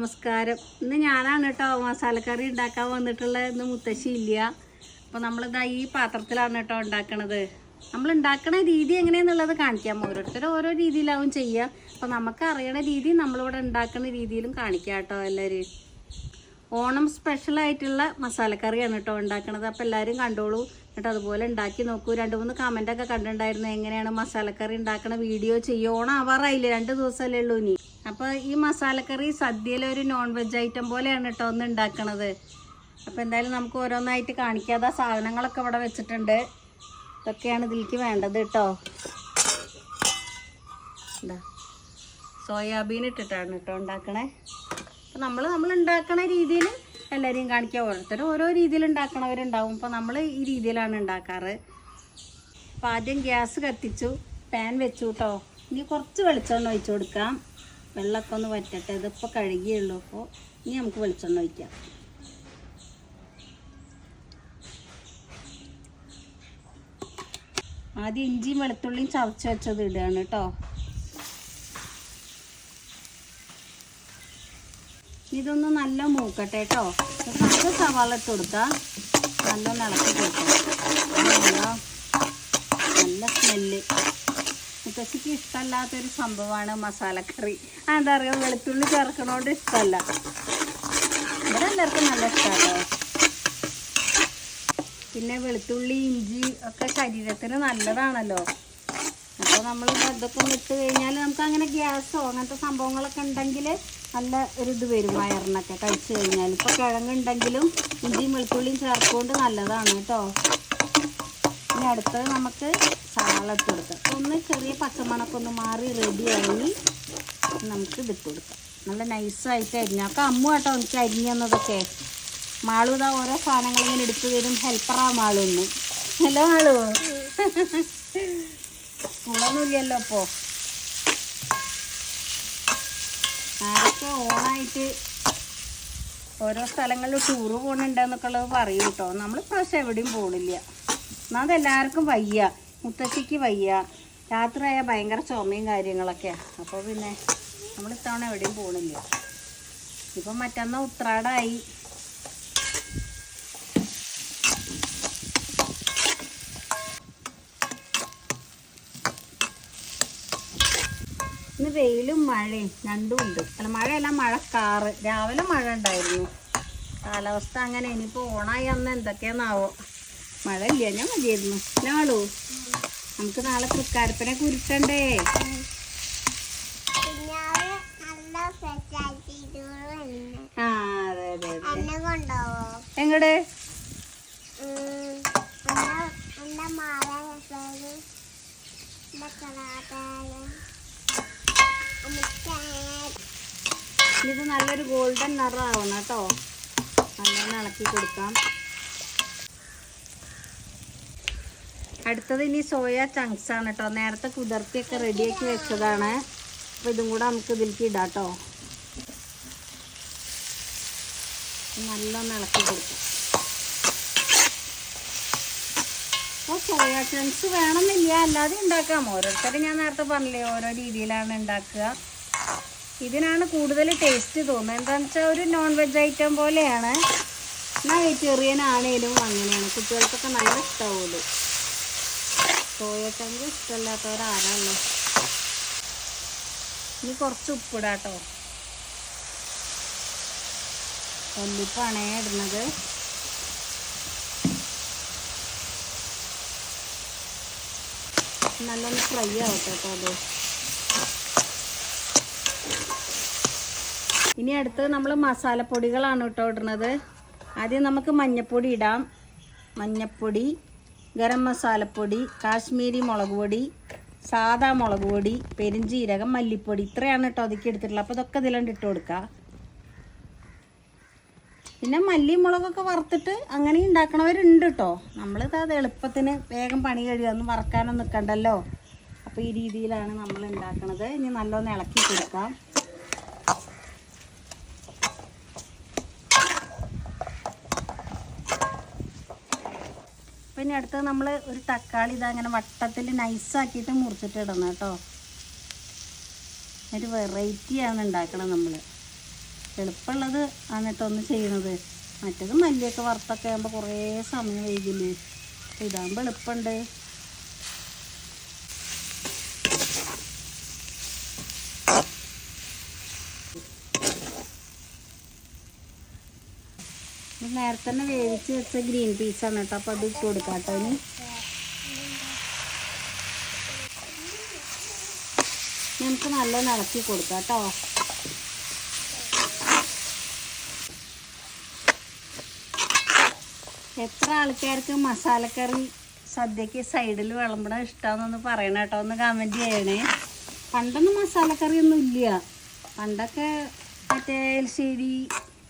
നമസ്കാരം. ഇന്ന് ഞാനാണ് കേട്ടോ മസാലക്കറി ഉണ്ടാക്കാൻ വന്നിട്ടുള്ളത് ഇന്ന് മുത്തശ്ശി ഇല്ല. അപ്പോൾ നമ്മളിതാ ഈ പാത്രത്തിലാണ് കേട്ടോ ഉണ്ടാക്കണത്. നമ്മൾ ഉണ്ടാക്കണ രീതി എങ്ങനെയാന്നുള്ളത് കാണിക്കാം. ഓരോരുത്തരും ഓരോ രീതിയിലാവും ചെയ്യുക അപ്പോൾ നമുക്ക് അറിയണ രീതി നമ്മളിവിടെ ഉണ്ടാക്കുന്ന രീതിയിലും കാണിക്കാം കേട്ടോ എല്ലാവരും ഓണം സ്പെഷ്യൽ ആയിട്ടുള്ള മസാലക്കറിയാണ് കേട്ടോ ഉണ്ടാക്കണത്. അപ്പോൾ എല്ലാവരും കണ്ടോളൂ. എന്നിട്ട് അതുപോലെ ഉണ്ടാക്കി നോക്കൂ. രണ്ട് മൂന്ന് കമന്റൊക്കെ കണ്ടിട്ടുണ്ടായിരുന്നു. എങ്ങനെയാണ് മസാലക്കറി ഉണ്ടാക്കണ വീഡിയോ ചെയ്യുക ഓണം ആവാറായില്ലേ രണ്ട് ദിവസമല്ലേ ഉള്ളൂ ഇനി. അപ്പോൾ ഈ മസാലക്കറി സദ്യയിലെ ഒരു നോൺ വെജ് ഐറ്റം പോലെയാണ് കേട്ടോ ഒന്ന് ഉണ്ടാക്കണത്. അപ്പോൾ എന്തായാലും നമുക്ക് ഓരോന്നായിട്ട് കാണിക്കാതെ സാധനങ്ങളൊക്കെ ഇവിടെ വെച്ചിട്ടുണ്ട്. ഇതൊക്കെയാണ് ഇതിലേക്ക് വേണ്ടത് കേട്ടോ എന്താ സോയാബീൻ ഇട്ടിട്ടാണ് കേട്ടോ ഉണ്ടാക്കണേ. അപ്പം നമ്മൾ നമ്മൾ ഉണ്ടാക്കണ രീതിയിൽ എല്ലാവരെയും കാണിക്കുക ഓരോരുത്തരും ഓരോ രീതിയിൽ ഉണ്ടാക്കണവരുണ്ടാവും. അപ്പോൾ നമ്മൾ ഈ രീതിയിലാണ് ഉണ്ടാക്കാറ്. അപ്പോൾ ആദ്യം ഗ്യാസ് കത്തിച്ചു. പാൻ വെച്ചു കേട്ടോ ഇനി കുറച്ച് വെളിച്ചെണ്ണ ഒഴിച്ചു കൊടുക്കാം. വെള്ളമൊക്കെ ഒന്ന് വറ്റട്ടെ. ഇതിപ്പോൾ കഴുകിയുള്ളൂ. അപ്പോൾ ഇനി നമുക്ക് വെളിച്ചെണ്ണ ഒഴിക്കാം. ആദ്യം ഇഞ്ചിയും വെളുത്തുള്ളിയും ചതച്ച് വെച്ചത് ഇടുകയാണ് കേട്ടോ. ഇതൊന്ന് നല്ല മൂക്കട്ടെ കേട്ടോ. നമുക്ക് സവാള ഇട്ട് കൊടുക്കാം. നല്ല ഇളക്കി കൊടുക്കാം നല്ല നല്ല സ്മെല്ല് മുത്തശ്ശിക്ക് ഇഷ്ടമല്ലാത്തൊരു സംഭവമാണ് മസാലക്കറി. എന്താ പറയുക വെളുത്തുള്ളി ചേർക്കണോണ്ട് ഇഷ്ടമല്ല. ഇവിടെ എല്ലാവർക്കും നല്ല ഇഷ്ടമാണ് പിന്നെ വെളുത്തുള്ളി ഇഞ്ചി ഒക്കെ ശരീരത്തിന് നല്ലതാണല്ലോ. അപ്പോൾ നമ്മൾ ഇതൊക്കെ ഇട്ട് കഴിഞ്ഞാൽ നമുക്ക് അങ്ങനെ ഗ്യാസോ അങ്ങനത്തെ സംഭവങ്ങളൊക്കെ ഉണ്ടെങ്കിൽ നല്ല ഒരു ഇത് വരും വയറിനൊക്കെ കഴിച്ചു കഴിഞ്ഞാൽ ഇപ്പോൾ കിഴങ്ങുണ്ടെങ്കിലും ഇഞ്ചിയും വെളുത്തുള്ളിയും ചേർത്തുകൊണ്ട് നല്ലതാണ് കേട്ടോ. ഇനി അടുത്തത് നമുക്ക് സവാള ഇട്ട് കൊടുക്കാം. ഒന്ന് ചെറിയ പച്ചമണക്കൊന്ന് മാറി റെഡിയായി നമുക്ക് ഇതിട്ട് കൊടുക്കാം. നല്ല നൈസായിട്ട് അരിഞ്ഞ. ഒക്കെ അമ്മ കേട്ടോ എനിക്ക് അരിഞ്ഞതൊക്കെ മാളു ഇതാ ഓരോ സാധനങ്ങൾ ഇങ്ങനെ എടുത്തു തരും. ഹെൽപ്പറാ മാളൊന്നും ഹലോ മാളു. സ്കൂളൊന്നുമില്ലല്ലോ ഇപ്പോൾ ആരൊക്കെ ഓണായിട്ട് ഓരോ സ്ഥലങ്ങളിൽ ടൂറ് പോകണുണ്ടെന്നൊക്കെ ഉള്ളത് പറയും കേട്ടോ. നമ്മൾ പ്രാവശ്യം എവിടെയും പോകണില്ല എന്നാൽ അതെല്ലാവർക്കും വയ്യ. മുത്തശ്ശിക്ക് വയ്യ. രാത്രിയായ ഭയങ്കര ചുമയും കാര്യങ്ങളൊക്കെയാണ് അപ്പോൾ പിന്നെ നമ്മൾ ഇത്തവണ എവിടെയും പോകണില്ല ഇപ്പം മറ്റന്നാ ഉത്രാടായി. ഇന്ന് വെയിലും മഴയും രണ്ടും ഉണ്ട്. അല്ല മഴയല്ല മഴ കാറ് രാവിലെ മഴ ഉണ്ടായിരുന്നു. കാലാവസ്ഥ അങ്ങനെ. ഇനിയിപ്പോൾ ഓണായി അന്ന് എന്തൊക്കെയാന്നാവോ. മഴ ഇല്ല ഞാൻ മതിയായിരുന്നു. നാളു നമുക്ക് നാളെ തൃക്കാരപ്പനെ കുരുട്ടണ്ടേ ആ അതെ അതെ അതെ. എങ്ങടെ? ഇത് നല്ലൊരു ഗോൾഡൻ നിറമാവണം കേട്ടോ. നല്ലോണം ഇളക്കി കൊടുക്കാം. അടുത്തത് ഇനി സോയ ചങ്ക്സ് ആണ് കേട്ടോ. നേരത്തെ കുതിർത്തിയൊക്കെ റെഡിയാക്കി വെച്ചതാണ്. അപ്പോൾ ഇതും കൂടെ നമുക്ക് ഇതിലേക്ക് ഇടാം കേട്ടോ. നല്ലോണം ഇളക്കി കൊടുക്കും. അപ്പോൾ സോയ ചങ്ക്സ് വേണമെന്നില്ല. അല്ലാതെ ഉണ്ടാക്കാം. ഓരോരുത്തരും ഞാൻ നേരത്തെ പറഞ്ഞില്ലേ ഓരോ രീതിയിലാണ് ഉണ്ടാക്കുക. ഇതിനാണ് കൂടുതൽ ടേസ്റ്റ് തോന്നുന്നത്. എന്താണെന്ന് വെച്ചാൽ ഒരു നോൺ വെജ് ഐറ്റം പോലെയാണ്. എന്നാൽ വെജിറ്റേറിയൻ ആണേലും അങ്ങനെയാണ്. കുട്ടികൾക്കൊക്കെ നല്ല ഇഷ്ടമാവുള്ളൂ സോയ ഇഷ്ടമല്ലാത്ത ഒരാരാണല്ലോ ഇനി കുറച്ച് ഉപ്പിടാട്ടോ. കൊല്ലിപ്പാണേ ഇടുന്നത്. നല്ലൊന്ന് ഫ്രൈ ആവട്ടെ അത്. ഇനി അടുത്ത് നമ്മൾ മസാലപ്പൊടികളാണ് കേട്ടോ ഇടുന്നത്. ആദ്യം നമുക്ക് മഞ്ഞപ്പൊടി ഇടാം. മഞ്ഞപ്പൊടി ഗരം മസാലപ്പൊടി കാശ്മീരി മുളക് പൊടി സാദാ മുളക് പൊടി പെരിഞ്ചീരകം മല്ലിപ്പൊടി. ഇത്രയാണ് കേട്ടോ അതൊക്കെ എടുത്തിട്ടുള്ളത്. അപ്പോൾ ഇതൊക്കെ ഇതിലുണ്ട് ഇട്ട് കൊടുക്കുക പിന്നെ മല്ലി മുളകൊക്കെ വറുത്തിട്ട് അങ്ങനെ ഉണ്ടാക്കണവരുണ്ട് കേട്ടോ. നമ്മളിത് അത് എളുപ്പത്തിന് വേഗം പണി കഴിയുക ഒന്നും വറക്കാനൊന്നും നിൽക്കണ്ടല്ലോ അപ്പോൾ ഈ രീതിയിലാണ് നമ്മൾ ഉണ്ടാക്കണത്. ഇനി നല്ലോണം ഇളക്കി കൊടുക്കാം. പിന്നെ അടുത്ത് നമ്മൾ ഒരു തക്കാളി അങ്ങനെ വട്ടത്തിൽ നൈസാക്കിയിട്ട് മുറിച്ചിട്ട് ഇടണം കേട്ടോ. ഒരു വെറൈറ്റിയാണ് ഉണ്ടാക്കണം നമ്മൾ എളുപ്പമുള്ളത് എന്നിട്ടൊന്ന് ചെയ്യുന്നത് മറ്റേത് മല്ലിയൊക്കെ വറുത്തൊക്കെ ആകുമ്പോൾ കുറേ സമയം വൈകില്ലേ? ഇതാകുമ്പോൾ എളുപ്പമുണ്ട്. നേരത്തെ തന്നെ വേവിച്ച് വെച്ച ഗ്രീൻ പീസാണ് കേട്ടോ. അപ്പോൾ അത് ഇട്ട് കൊടുക്കാം കേട്ടോ ഇനി. നമുക്ക് നല്ല ഇളക്കി കൊടുക്കാം കേട്ടോ. എത്ര ആൾക്കാർക്ക് മസാലക്കറി സദ്യക്ക് സൈഡിൽ വിളമ്പണ ഇഷ്ടമാണെന്നൊന്ന് പറയണം കേട്ടോ. ഒന്ന് കമന്റ് ചെയ്യണേ. പണ്ടൊന്നും മസാലക്കറിയൊന്നും ഇല്ല. പണ്ടൊക്കെ മറ്റേ എൽശ്ശേരി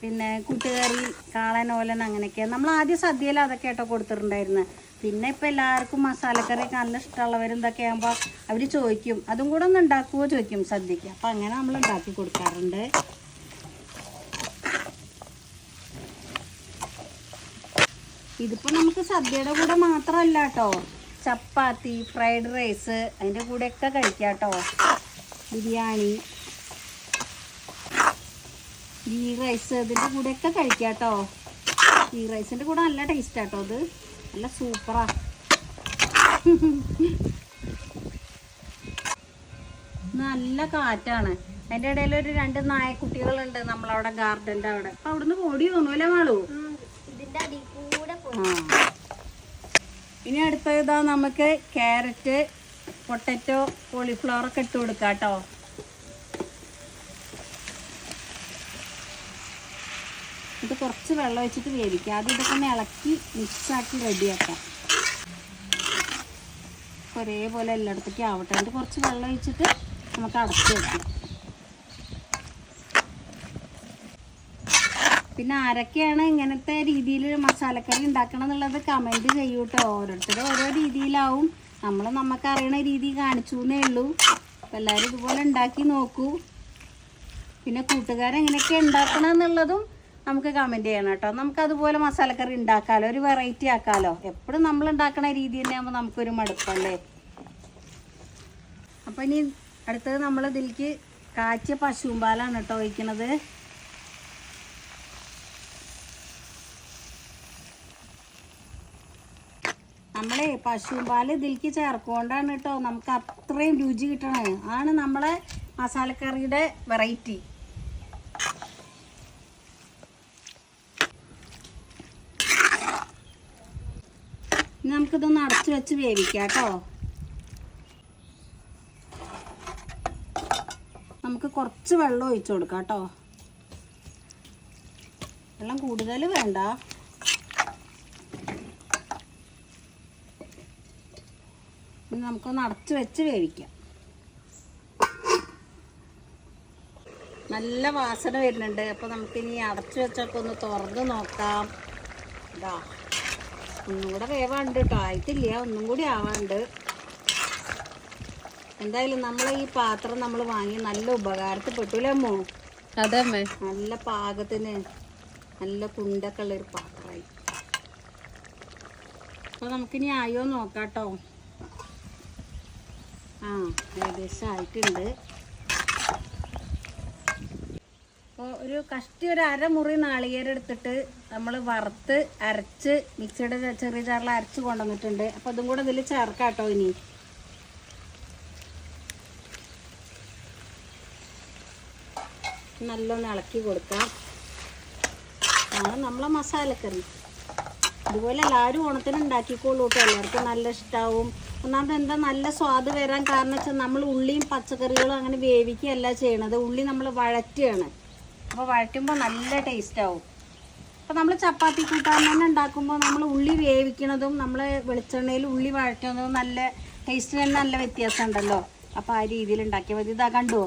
പിന്നെ കൂട്ടുകറി കാളൻ ഓലൻ അങ്ങനെയൊക്കെ. നമ്മൾ ആദ്യം സദ്യയിൽ അതൊക്കെ കേട്ടോ കൊടുത്തിട്ടുണ്ടായിരുന്നത് പിന്നെ ഇപ്പം എല്ലാവർക്കും മസാലക്കറിയൊക്കെ നല്ല ഇഷ്ടമുള്ളവരും ഇതൊക്കെ ആകുമ്പോൾ അവർ ചോദിക്കും. അതും കൂടെ ഒന്ന് ഉണ്ടാക്കുമോ ചോദിക്കും സദ്യക്ക് അപ്പം അങ്ങനെ നമ്മൾ ഉണ്ടാക്കി കൊടുക്കാറുണ്ട്. ഇതിപ്പോൾ നമുക്ക് സദ്യയുടെ കൂടെ മാത്രമല്ല കേട്ടോ. ചപ്പാത്തി ഫ്രൈഡ് റൈസ് അതിന്റെ കൂടെയൊക്കെ കഴിക്കാം കേട്ടോ. ബിരിയാണി. ഗീ റൈസ് ഇതിന്റെ കൂടെയൊക്കെ കഴിക്കാം കേട്ടോ ഗീ റൈസിന്റെ കൂടെ നല്ല ടേസ്റ്റ് ആട്ടോ അത്. നല്ല സൂപ്പറാ നല്ല കാറ്റാണ്. അതിന്റെ ഇടയിൽ ഒരു രണ്ട് നായക്കുട്ടികളുണ്ട് നമ്മളവിടെ ഗാർഡന്റെ അവിടെ. അപ്പം അവിടുന്ന് ഓടി തോന്നു അല്ലേ മാളൂ. ഇനി അടുത്തത് ഇതാ നമുക്ക് ക്യാരറ്റ് പൊട്ടറ്റോ കോളിഫ്ലവർ ഒക്കെ ഇട്ട് കൊടുക്കാം കേട്ടോ ഇത് കുറച്ച് വെള്ളം വെച്ചിട്ട് വേവിക്കുക ആദ്യം ഇതൊക്കെ ഒന്ന് ഇളക്കി മിക്സാക്കി റെഡിയാക്കാം. ഒരേപോലെ എല്ലായിടത്തേക്കും ആവട്ടെ. എന്നിട്ട് കുറച്ച് വെള്ളം ഒഴിച്ചിട്ട് നമുക്ക് അടച്ചു വെക്കാം. പിന്നെ ആരൊക്കെയാണ് ഇങ്ങനത്തെ രീതിയിൽ മസാലക്കറി ഉണ്ടാക്കണം എന്നുള്ളത് കമന്റ് ചെയ്യൂ കേട്ടോ ഓരോരുത്തരും ഓരോ രീതിയിലാവും. നമ്മൾ നമുക്ക് അറിയണ രീതി കാണിച്ചു എന്നേ ഉള്ളൂ. അപ്പം എല്ലാവരും ഇതുപോലെ ഉണ്ടാക്കി നോക്കൂ. പിന്നെ കൂട്ടുകാരെങ്ങനെയൊക്കെ ഉണ്ടാക്കണം എന്നുള്ളതും നമുക്ക് കമന്റ് ചെയ്യണം കേട്ടോ. നമുക്ക് അതുപോലെ മസാലക്കറി ഉണ്ടാക്കാമല്ലോ ഒരു വെറൈറ്റി ആക്കാമല്ലോ എപ്പോഴും നമ്മൾ ഉണ്ടാക്കുന്ന രീതി തന്നെ ആകുമ്പോൾ നമുക്കൊരു മടുപ്പല്ലേ അപ്പോൾ ഇനി അടുത്തത് നമ്മൾ ഇതിലേക്ക് കാച്ചിയ പശുമ്പാലാണ് പാലാണ് കേട്ടോ ഒഴിക്കണത്. നമ്മളെ പശുമ്പാൽ ഇതിലേക്ക് ചേർക്കുകൊണ്ടാണ് കേട്ടോ നമുക്ക് അത്രയും രുചി കിട്ടണത്. ആണ് നമ്മളെ മസാലക്കറിയുടെ വെറൈറ്റി ഇനി നമുക്കിതൊന്ന് അടച്ചു വെച്ച് വേവിക്കാം കേട്ടോ നമുക്ക് കുറച്ച് വെള്ളം ഒഴിച്ചു കൊടുക്കാം കേട്ടോ വെള്ളം കൂടുതൽ വേണ്ട. ഇനി നമുക്കൊന്ന് അടച്ചു വെച്ച് വേവിക്കാം. നല്ല വാസന വരുന്നുണ്ട്. അപ്പോൾ നമുക്കിനി അടച്ചു വെച്ചൊക്കെ ഒന്ന് തുറന്ന് നോക്കാം. ഇതാ. ഒന്നും കൂടെ വേവാണ്ട് കേട്ടോ ആയിട്ടില്ല ഒന്നും കൂടി ആവാണ്ട്. എന്തായാലും നമ്മൾ ഈ പാത്രം നമ്മൾ വാങ്ങി നല്ല ഉപകാരത്തിൽപ്പെട്ടൂലേ അമ്മോ? അതെ അമ്മേ. നല്ല പാകത്തിന് നല്ല കുണ്ടൊക്കെ ഉള്ളൊരു പാത്രമായി. അപ്പോൾ നമുക്കിനി ആയോ നോക്കാം കേട്ടോ ആ ഏകദേശം ആയിട്ടുണ്ട്. അപ്പോൾ ഒരു കഷ്ടി ഒരു അരമുറി നാളികേരം എടുത്തിട്ട് നമ്മൾ വറുത്ത് അരച്ച് മിക്സിയുടെ ചെറിയ ചാറിൽ അരച്ച് കൊണ്ടുവന്നിട്ടുണ്ട്. അപ്പോൾ അതും കൂടെ ഇതിൽ ചേർക്കാം കേട്ടോ ഇനി. നല്ലൊന്ന് ഇളക്കി കൊടുക്കാം. ആണ് നമ്മളെ മസാലക്കറി. ഇതുപോലെ എല്ലാവരും ഓണത്തിന് ഉണ്ടാക്കിക്കോളൂ കേട്ടോ എല്ലാവർക്കും നല്ല ഇഷ്ടാവും. ഒന്നാമത് എന്താ നല്ല സ്വാദ് വരാൻ കാരണം വെച്ചാൽ നമ്മൾ ഉള്ളിയും പച്ചക്കറികളും അങ്ങനെ വേവിക്കുകയല്ല ചെയ്യണത്. ഉള്ളി നമ്മൾ വഴറ്റുകയാണ്. അപ്പോൾ വഴറ്റുമ്പോൾ നല്ല ടേസ്റ്റ് ആവും. അപ്പോൾ നമ്മൾ ചപ്പാത്തി കൂട്ടാൻ തന്നെ ഉണ്ടാക്കുമ്പോൾ നമ്മൾ ഉള്ളി വേവിക്കണതും നമ്മൾ വെളിച്ചെണ്ണയിൽ ഉള്ളി വഴറ്റുന്നതും നല്ല ടേസ്റ്റിന് തന്നെ നല്ല വ്യത്യാസം ഉണ്ടല്ലോ. അപ്പോൾ ആ രീതിയിൽ ഉണ്ടാക്കിയാൽ മതി. ഇതാ കണ്ടു?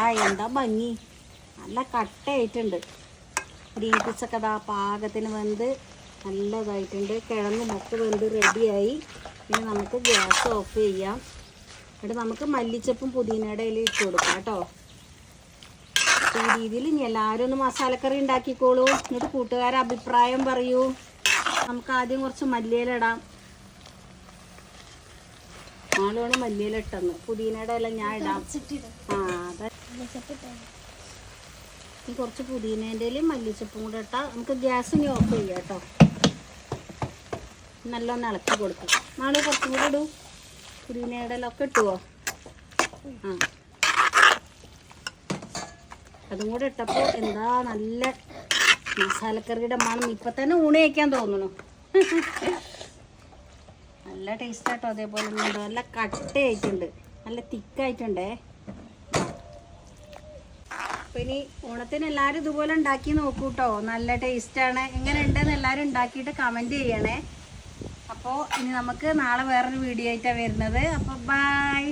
ആ എന്താ ഭംഗി. നല്ല കട്ടയായിട്ടുണ്ട്. രീതിച്ചൊക്കെ അതാ പാകത്തിന് വെന്ത് നല്ലതായിട്ടുണ്ട്. കിഴങ്ങ് മൊത്തം വെന്ത് റെഡിയായി പിന്നെ നമുക്ക് ഗ്യാസ് ഓഫ് ചെയ്യാം. എന്നിട്ട് നമുക്ക് മല്ലിച്ചപ്പും പുതിനയുടെ ഇല ഇട്ട് കൊടുക്കാം കേട്ടോ. ഈ രീതിയിൽ ഇനി എല്ലാവരും ഒന്ന് മസാലക്കറി ഉണ്ടാക്കിക്കോളൂ. എന്നിട്ട് കൂട്ടുകാരെ അഭിപ്രായം പറയൂ. നമുക്ക് ആദ്യം കുറച്ച് മല്ലിയില ഇടാം. മല്ലിയിലിട്ടെന്ന് പുതിനയുടെ എല്ലാം ഞാൻ ഇടാം. ആ അതെ. കുറച്ച് പുതിനേന്റെ മല്ലിച്ചപ്പും കൂടെ ഇട്ടാൽ നമുക്ക് ഗ്യാസ് ഇനി ഓഫ് ചെയ്യാം കേട്ടോ. നല്ലോണം ഇളക്കി കൊടുക്കും. നാളെ കുറച്ചും കൂടെ ഇടൂ. പുതിനയുടെലൊക്കെ ഇട്ടുവോ? ആ. അതും കൂടെ ഇട്ടപ്പോൾ എന്താ നല്ല മസാലക്കറിയുടെ മണം. ഇപ്പം തന്നെ ഊണ് കഴിക്കാൻ തോന്നുന്നു. നല്ല ടേസ്റ്റ് ആട്ടോ അതേപോലെ നല്ല കട്ടയായിട്ടുണ്ട്. നല്ല തിക്കായിട്ടുണ്ടേ. അപ്പം ഇനി ഓണത്തിന് എല്ലാവരും ഇതുപോലെ ഉണ്ടാക്കി നോക്കൂ കേട്ടോ നല്ല ടേസ്റ്റാണ് എങ്ങനെ ഉണ്ടെന്ന് എല്ലാവരും ഉണ്ടാക്കിയിട്ട് കമന്റ് ചെയ്യണേ. അപ്പോൾ ഇനി നമുക്ക് നാളെ വേറൊരു വീഡിയോ ആയിട്ടാണ് വരുന്നത്. അപ്പോൾ ബൈ